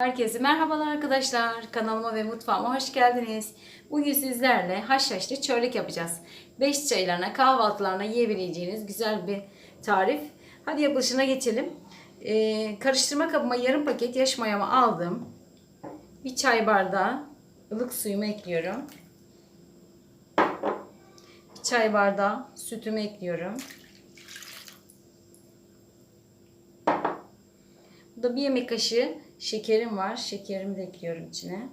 Herkese merhabalar arkadaşlar. Kanalıma ve mutfağıma hoş geldiniz. Bugün sizlerle haşhaşlı çörek yapacağız. 5 çaylarına, kahvaltılarına yiyebileceğiniz güzel bir tarif. Hadi yapılışına geçelim. Ee, karıştırma kabıma yarım paket yaş mayamı aldım. Bir çay bardağı ılık suyumu ekliyorum. Bir çay bardağı sütümü ekliyorum. Burada bir yemek kaşığı şekerim var. Şekerimi de ekliyorum içine.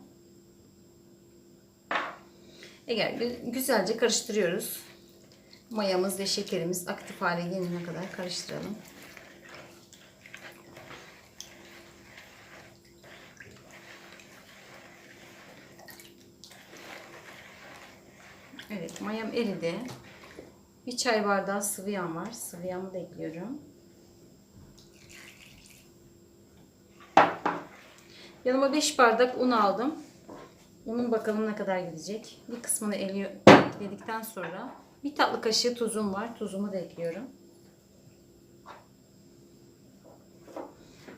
Eğer güzelce karıştırıyoruz. Mayamız ve şekerimiz aktif hale gelene kadar karıştıralım. Evet mayam eridi. Bir çay bardağı sıvı yağ var. Sıvı yağımı da ekliyorum. Yanıma 5 bardak un aldım. Unun bakalım ne kadar gidecek. Bir kısmını ekledikten sonra bir tatlı kaşığı tuzum var. Tuzumu da ekliyorum.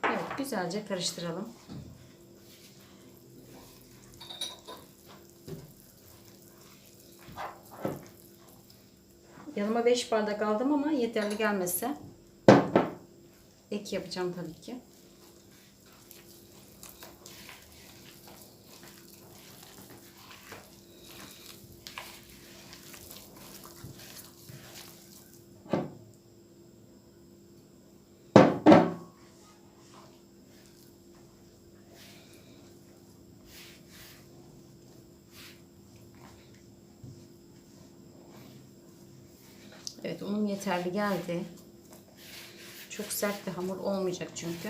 Evet güzelce karıştıralım. Yanıma 5 bardak aldım ama yeterli gelmese ek yapacağım tabii ki. Evet unum yeterli geldi. Çok sert bir hamur olmayacak çünkü.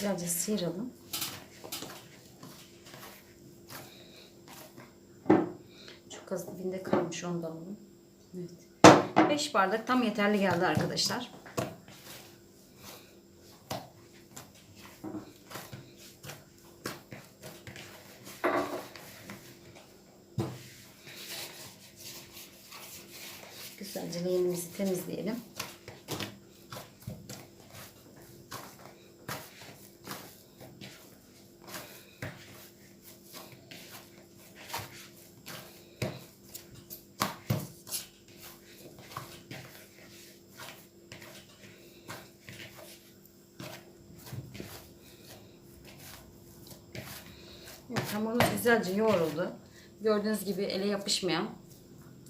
Güzelce sıyıralım. Çok az dibinde kalmış onu da alalım. Evet. 5 bardak tam yeterli geldi arkadaşlar. Güzelce leğenimizi temizleyelim. Evet, hamurumuz güzelce yoğruldu. Gördüğünüz gibi ele yapışmayan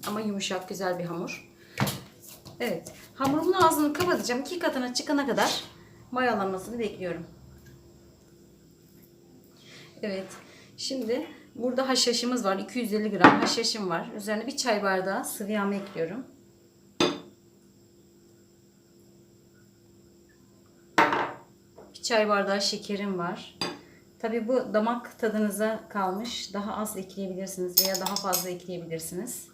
ama yumuşak güzel bir hamur. Evet. Hamurumun ağzını kapatacağım. iki katına çıkana kadar mayalanmasını bekliyorum. Evet. Şimdi burada haşhaşımız var. 250 gram haşhaşım var. Üzerine bir çay bardağı sıvı yağ ekliyorum. Bir çay bardağı şekerim var. Tabii bu damak tadınıza kalmış. Daha az ekleyebilirsiniz veya daha fazla ekleyebilirsiniz.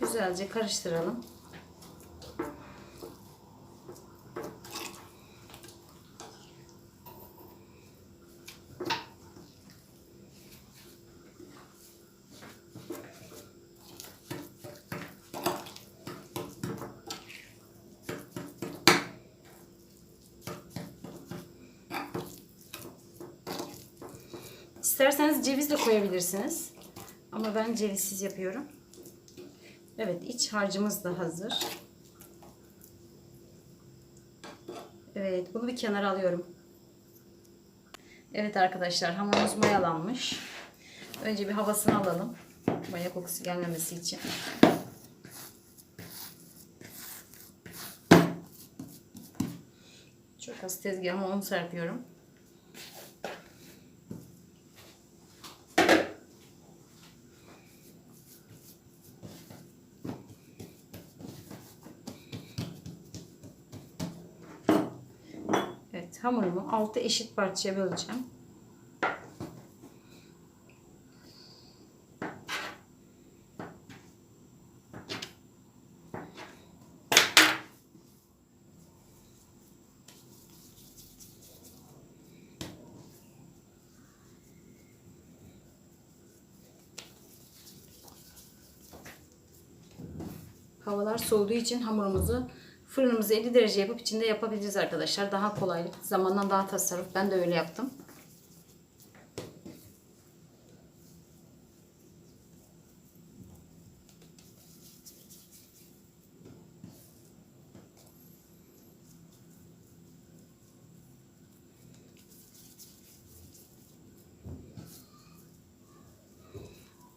Güzelce karıştıralım. İsterseniz ceviz de koyabilirsiniz. Ama ben cevizsiz yapıyorum. Evet iç harcımız da hazır. Evet bunu bir kenara alıyorum. Evet arkadaşlar hamurumuz mayalanmış. Önce bir havasını alalım. Maya kokusu gelmemesi için. Çok az tezgahıma un serpiyorum. hamurumu 6 eşit parçaya böleceğim. Havalar soğuduğu için hamurumuzu fırınımızı 50 derece yapıp içinde yapabiliriz arkadaşlar. Daha kolaylık, zamandan daha tasarruf. Ben de öyle yaptım.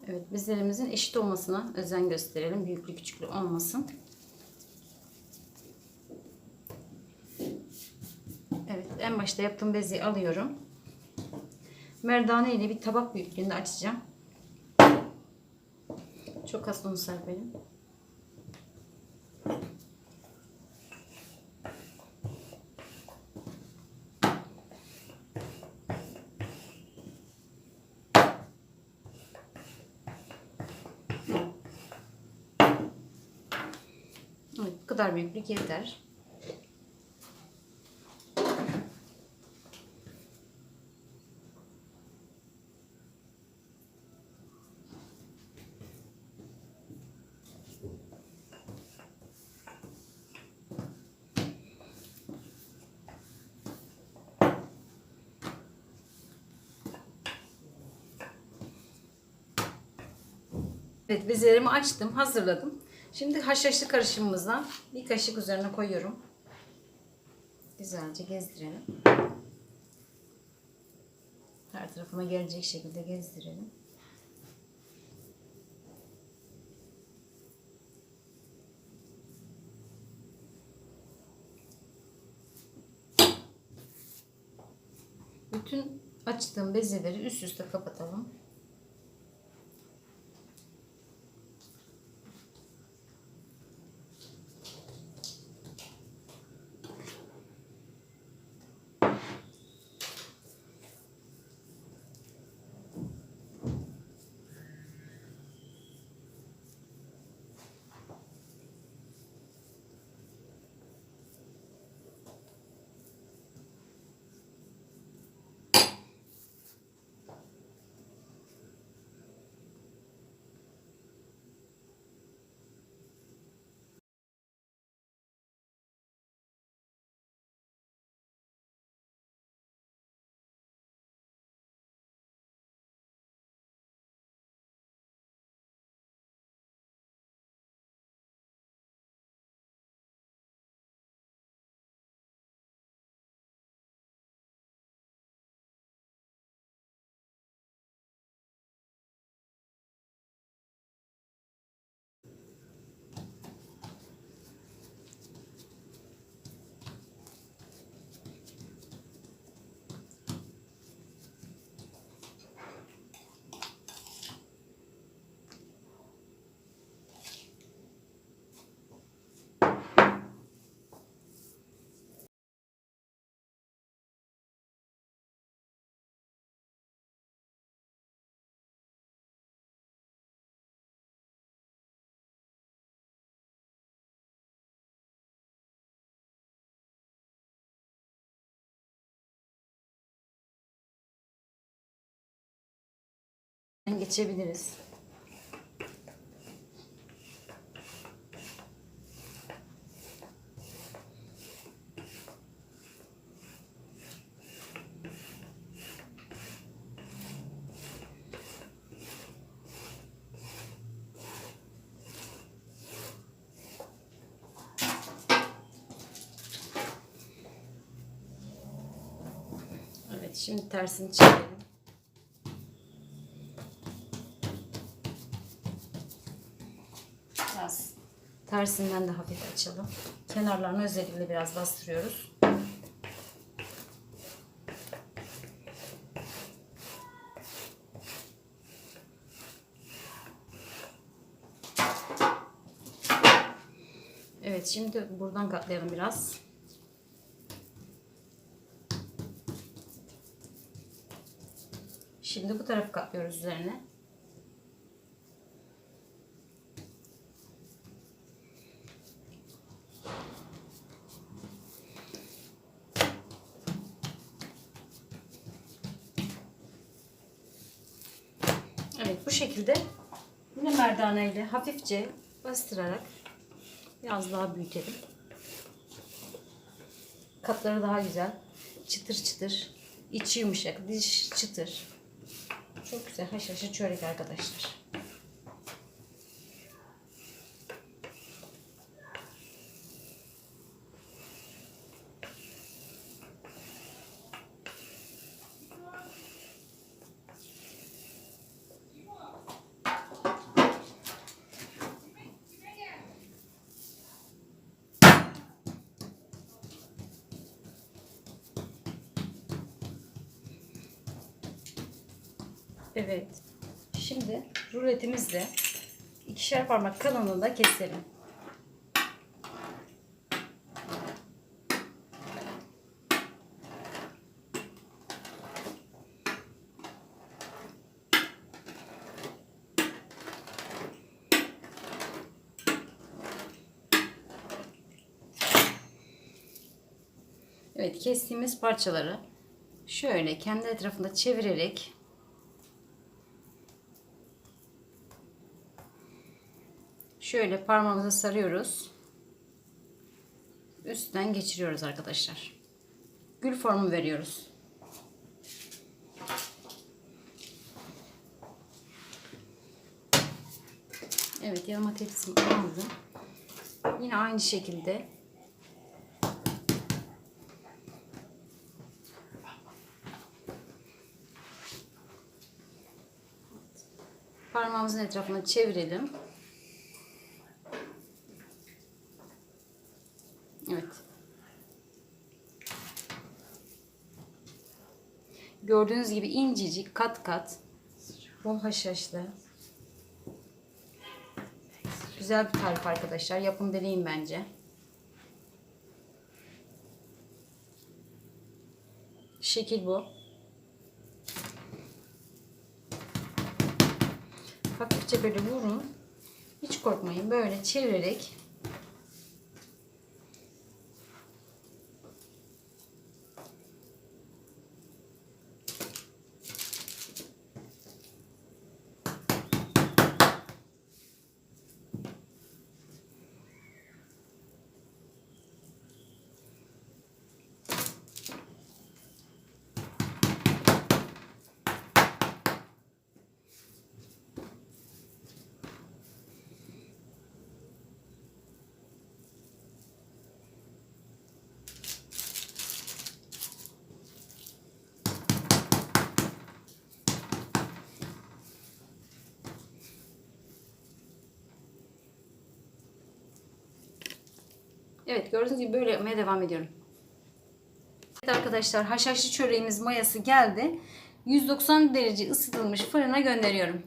Evet, bezlerimizin eşit olmasına özen gösterelim. Büyüklü küçüklü olmasın. Evet, en başta yaptığım bezi alıyorum. Merdane ile bir tabak büyüklüğünde açacağım. Çok az un serpelim. Evet, bu kadar büyüklük yeter. Evet bezelerimi açtım, hazırladım. Şimdi haşhaşlı karışımımızdan bir kaşık üzerine koyuyorum. Güzelce gezdirelim. Her tarafına gelecek şekilde gezdirelim. Bütün açtığım bezeleri üst üste kapatalım. Geçebiliriz. Evet şimdi tersini çevirelim. Biraz tersinden de hafif açalım. Kenarlarını özellikle biraz bastırıyoruz. Evet şimdi buradan katlayalım biraz. Şimdi bu tarafı katlıyoruz üzerine. Evet bu şekilde yine merdane ile hafifçe bastırarak Biraz daha büyütelim. Katları daha güzel. Çıtır çıtır. İçi yumuşak, dış çıtır. Çok güzel haşhaşı çörek arkadaşlar. Evet. Şimdi ruletimizle ikişer parmak kalınlığında keselim. Evet kestiğimiz parçaları şöyle kendi etrafında çevirerek Şöyle parmağımıza sarıyoruz. Üstten geçiriyoruz arkadaşlar. Gül formu veriyoruz. Evet yanıma tepsimi aldım. Yine aynı şekilde parmağımızın etrafına çevirelim. Evet. Gördüğünüz gibi incecik kat kat bol haşhaşlı. Güzel bir tarif arkadaşlar. Yapın deneyin bence. Şekil bu. Hafifçe böyle vurun. Hiç korkmayın. Böyle çevirerek Evet gördüğünüz gibi böyle yapmaya devam ediyorum. Evet arkadaşlar haşhaşlı çöreğimiz mayası geldi. 190 derece ısıtılmış fırına gönderiyorum.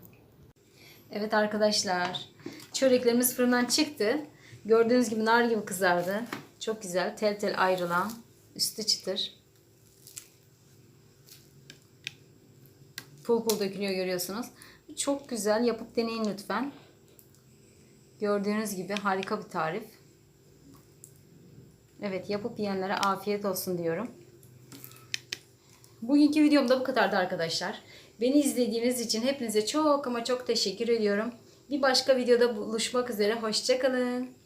Evet arkadaşlar çöreklerimiz fırından çıktı. Gördüğünüz gibi nar gibi kızardı. Çok güzel tel tel ayrılan üstü çıtır. Pul pul dökülüyor görüyorsunuz. Çok güzel yapıp deneyin lütfen. Gördüğünüz gibi harika bir tarif. Evet yapıp yiyenlere afiyet olsun diyorum. Bugünkü videom da bu kadardı arkadaşlar. Beni izlediğiniz için hepinize çok ama çok teşekkür ediyorum. Bir başka videoda buluşmak üzere. Hoşçakalın.